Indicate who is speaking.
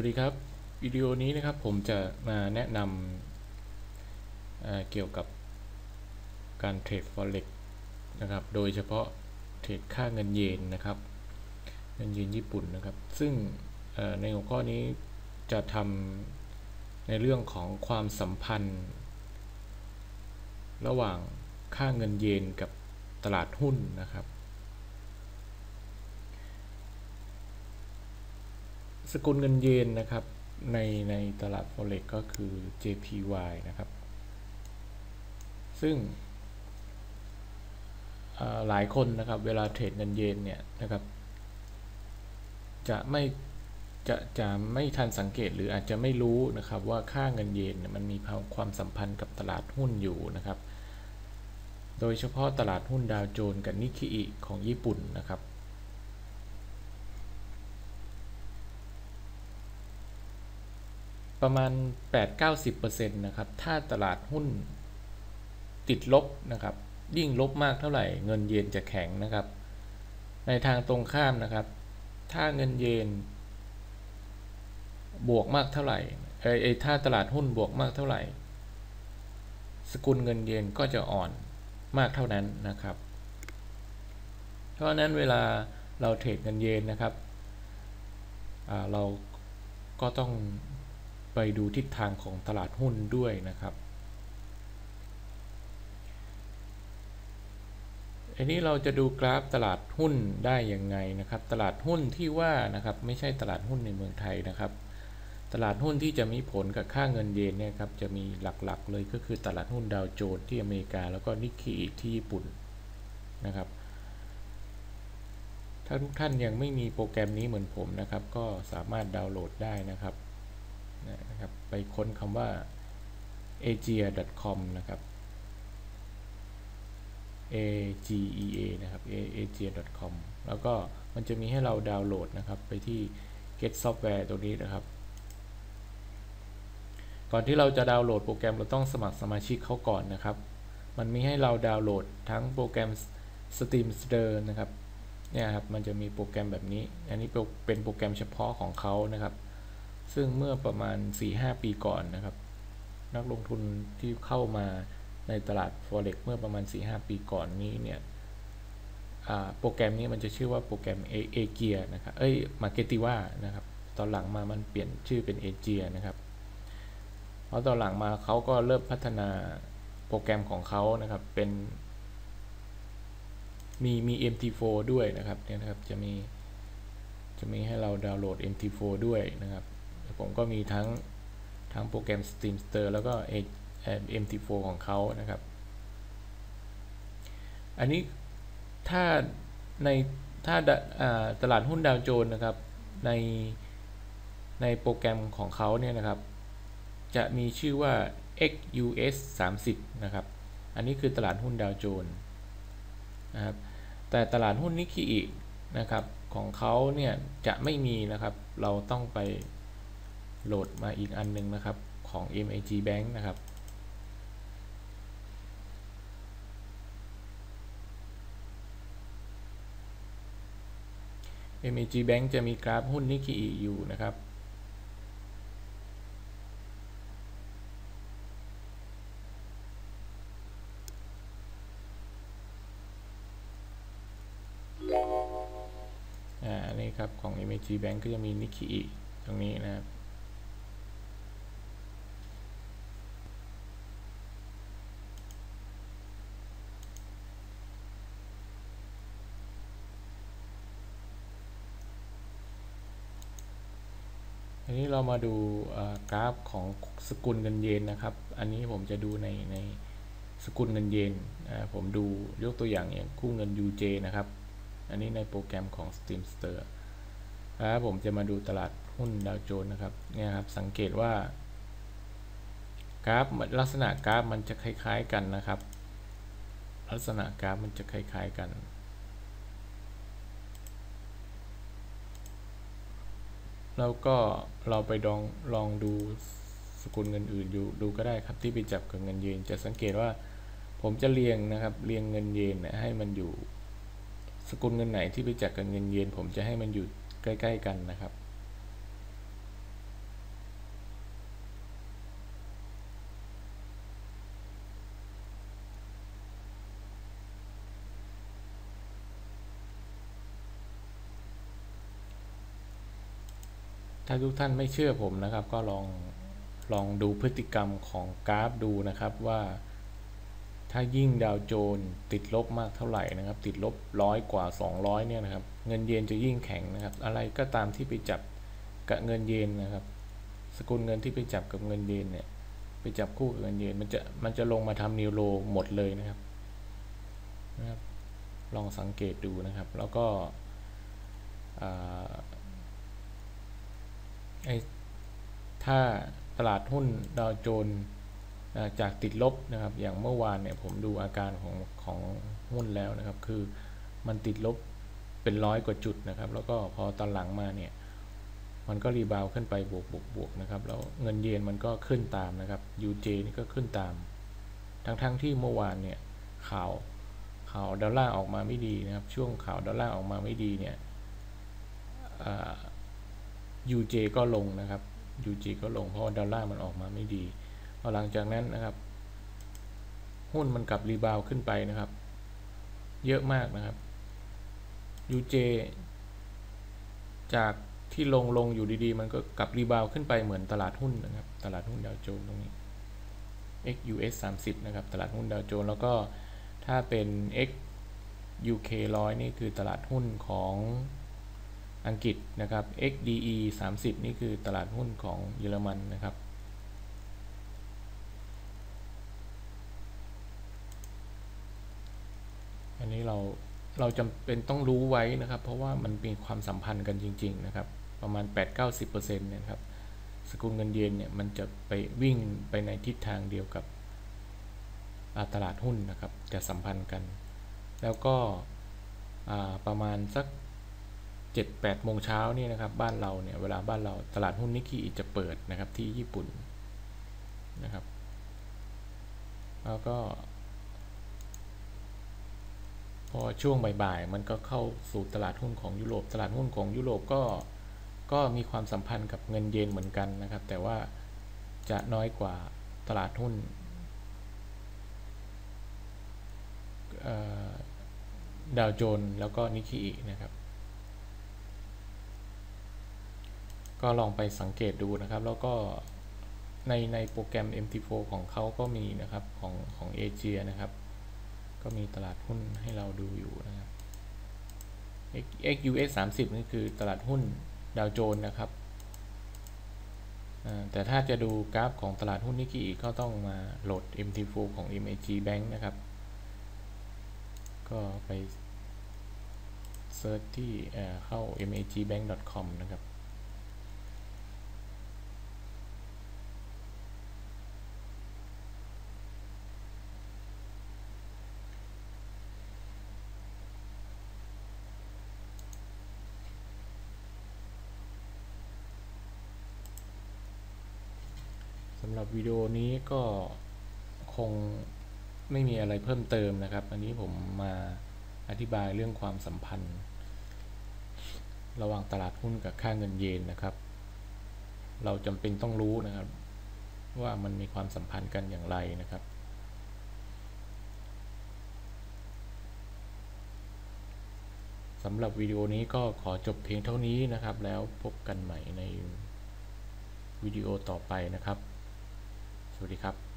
Speaker 1: วัสดีครับ วิดีโอนี้นะครับผมจะมาแนะนำเเกี่ยวกับการเทรด forex นะครับ โดยเฉพาะเทรดค่าเงินเยนนะครับ เงินเยนญี่ปุ่นนะครับ ซึ่งในหัวข้อนี้จะทำในเรื่องของความสัมพันธ์ ระหว่างค่าเงินเยนกับตลาดหุ้นนะครับ สกุลเงินเยนนะครับ ในในตลาด forex ก็คือ JPY นะครับ ซึ่งหลายคนนะครับเวลาเทรดเงินเยนเนี่ยนะครับ จะไม่จะจะไม่ทันสังเกตหรืออาจจะไม่รู้นะครับว่าค่าเงินเยนเนี่ยมันมีความสัมพันธ์กับตลาดหุ้นอยู่นะครับ โดยเฉพาะตลาดหุ้นดาวโจนส์กับนิกเกอิของญี่ปุ่นนะครับ ประมาณ 8-90%นะครับ ถ้าตลาดหุ้นติดลบนะครับ ยิ่งลบมากเท่าไหร่ เงินเยนจะแข็งนะครับ ในทางตรงข้ามนะครับ ถ้าเงินเยนบวกมากเท่าไหร่เอ้ยเอ้ถ้าตลาดหุ้นบวกมากเท่าไหร่ สกุลเงินเยนก็จะอ่อนมากเท่านั้นนะครับ เพราะฉะนั้นเวลาเราเทรดเงินเยนนะครับเราก็ต้อง ไปดูทิศทางของตลาดหุ้นด้วยนะครับ อันนี้เราจะดูกราฟตลาดหุ้นได้ยังไงนะครับ ตลาดหุ้นที่ว่านะครับไม่ใช่ตลาดหุ้นในเมืองไทยนะครับ ตลาดหุ้นที่จะมีผลกับค่าเงินเยนเนี่ยครับจะมีหลักๆ เลยก็คือตลาดหุ้นดาวโจนส์ที่อเมริกาแล้วก็นิกเกอิที่ญี่ปุ่นนะครับถ้าทุกท่านยังไม่มีโปรแกรมนี้เหมือนผมนะครับ ก็สามารถดาวน์โหลดได้นะครับ นะครับไปค้นคำว่า agia.com นะครับ agea นะครับ agia.com แล้วก็มันจะมีให้เราดาวน์โหลดนะครับ ไปที่ get software ตัวนี้นะครับ ก่อนที่เราจะดาวน์โหลดโปรแกรมเราต้องสมัครสมาชิกเขาก่อนนะครับ มันมีให้เราดาวน์โหลดทั้งโปรแกรม Steamster นะครับเนี่ยครับ มันจะมีโปรแกรมแบบนี้ อันนี้เป็นโปรแกรมเฉพาะของเขานะครับ ซึ่งเมื่อประมาณ 4-5 ปีก่อนนะครับ นักลงทุนที่เข้ามาในตลาด forex เมื่อประมาณ 4-5 ปีก่อนนี้เนี่ยโปรแกรมนี้มันจะชื่อว่าโปรแกรมเอเกียนะครับ เอ้ยมาเกติว่านะครับ ตอนหลังมามันเปลี่ยนชื่อเป็นเอเจียนะครับ เพราะตอนหลังมาเขาก็เริ่มพัฒนาโปรแกรมของเขานะครับ เป็น มีมี MT4 ด้วยนะครับ เนี่ยนะครับ จะมี จะมีให้เราดาวน์โหลด MT4 ด้วยนะครับ ผมก็มีทั้งทั้งโปรแกรม Steamster แล้วก็ MT4 ของเขานะครับ อันนี้ถ้าในถ้าตลาดหุ้นดาวโจนส์นะครับ ในในโปรแกรมของเขาเนี่ยนะครับ จะมีชื่อว่า XUS 30นะครับ อันนี้คือตลาดหุ้นดาวโจนส์นะครับ แต่ตลาดหุ้นนิกเกอินะครับของเขาเนี่ยจะไม่มีนะครับ เราต้องไป โหลดมาอีกอันนึงนะครับของ MAG Bank นะครับ MAG Bank จะมีกราฟหุ้นนิกเกอิอยู่นะครับอ่านนี้ครับของ MAG Bank ก็จะมีนิกเกอิตรงนี้นะครับ อันนี้เรามาดูกราฟของสกุลเงินเยนนะครับ อันนี้ผมจะดูในในสกุลเงินเยนผมดูยกตัวอย่างอย่างคู่เงิน UJ นะครับ อันนี้ในโปรแกรมของ Steamster แล้วผมจะมาดูตลาดหุ้นดาวโจนส์นะครับ เนี่ยครับ สังเกตว่ากราฟลักษณะกราฟมันจะคล้าย ๆ กันนะครับ ลักษณะกราฟมันจะคล้าย ๆ กัน แล้วก็เราไปลองลองดูสกุลเงินอื่นอยู่ดูก็ได้ครับที่ไปจับกับเงินเยน จะสังเกตว่าผมจะเรียงนะครับ เรียงเงินเยนนะให้มันอยู่ สกุลเงินไหนที่ไปจับกับเงินเยน ผมจะให้มันอยู่ใกล้ ๆ กันนะครับ ถ้าทุกท่านไม่เชื่อผมนะครับ ก็ลองลองดูพฤติกรรมของกราฟดูนะครับว่าถ้ายิ่งดาวโจนสติดลบมากเท่าไหร่นะครับ ติดลบร้อยกว่า 200เนี่ยนะครับ เงินเยนจะยิ่งแข็งนะครับ อะไรก็ตามที่ไปจับกับเงินเยนนะครับ สกุลเงินที่ไปจับกับเงินเยนเนี่ย ไปจับคู่กับเงินเยนมันจะมันจะลงมาทำนิวโรหมดเลยนะครับนะครับ ลองสังเกตดูนะครับ แล้วก็ ไอ้ถ้าตลาดหุ้นดาวโจนส์จากติดลบนะครับ อย่างเมื่อวานเนี่ยผมดูอาการของของหุ้นแล้วนะครับ คือมันติดลบเป็นร้อยกว่าจุดนะครับ แล้วก็พอตอนหลังมาเนี่ย มันก็รีบาวขึ้นไปบวกบวกบวกนะครับ แล้วเงินเยนมันก็ขึ้นตามนะครับ UJ นี่ก็ขึ้นตาม ทั้งๆทที่เมื่อวานเนี่ยข่าวข่าวดอลลาร์ออกมาไม่ดีนะครับ ช่วงข่าวดอลลาร์ออกมาไม่ดีเนี่ย UJ ก็ลงนะครับ UJ ก็ลงเพราะดอลลาร์มันออกมาไม่ดีพอหลังจากนั้นนะครับ หุ้นมันกลับรีบาวขึ้นไปนะครับ เยอะมากนะครับ UJ จากที่ลงลงอยู่ดีๆ มันก็กลับรีบาวขึ้นไปเหมือนตลาดหุ้นนะครับ ตลาดหุ้นดาวโจนส์ตรงนี้ XUS 30 นะครับ ตลาดหุ้นดาวโจนส์แล้วก็ถ้าเป็น X UK 100 นี่คือตลาดหุ้นของ อังกฤษนะครับ XDE 30 นี่คือตลาดหุ้นของเยอรมันนะครับ อันนี้เราเราจำเป็นต้องรู้ไว้นะครับ เพราะว่ามันมีความสัมพันธ์กันจริง ๆ นะครับ ประมาณ 8-90%เนี่ยครับ สกุลเงินเยนเนี่ยมันจะไปวิ่งไปในทิศทางเดียวกับตลาดหุ้นนะครับ จะสัมพันธ์กัน แล้วก็ประมาณสัก 7 8โมงเช้านี่นะครับบ้านเราเนี่ยเวลาบ้านเราตลาดหุ้นนิกกี้จะเปิดนะครับที่ญี่ปุ่นนะครับ แล้วก็ พอช่วงบ่ายๆมันก็เข้าสู่ตลาดหุ้นของยุโรป ตลาดหุ้นของยุโรปก็ก็มีความสัมพันธ์กับเงินเยนเหมือนกันนะครับ แต่ว่าจะน้อยกว่าตลาดหุ้นดาวโจนส์แล้วก็นิกกี้นะครับ ก็ลองไปสังเกตดูนะครับ แล้วก็ในในโปรแกรม MT4 ของเขาก็มีนะครับของของเอเชียนะครับ ก็มีตลาดหุ้นให้เราดูอยู่นะครับ XUS 30นี่คือตลาดหุ้นดาวโจนส์นะครับแต่ถ้าจะดูกราฟของตลาดหุ้นนิกกี้ก็ต้องมาโหลด MT4 ของ MAG Bank นะครับ ก็ไปเซิร์ชที่เข้า magbank.com นะครับำหรับวิดีโอนี้ก็คงไม่มีอะไรเพิ่มเติมนะครับ อันนี้ผมมาอธิบายเรื่องความสัมพันธ์ ระหว่างตลาดหุ้นกับค่าเงินเยนนะครับ เราจำเป็นต้องรู้นะครับ ว่ามันมีความสัมพันธ์กันอย่างไรนะครับ สำหรับวิดีโอนี้ก็ขอจบเพียงเท่านี้นะครับ แล้วพบกันใหม่ในวิดีโอต่อไปนะครับ สวัสดีครับ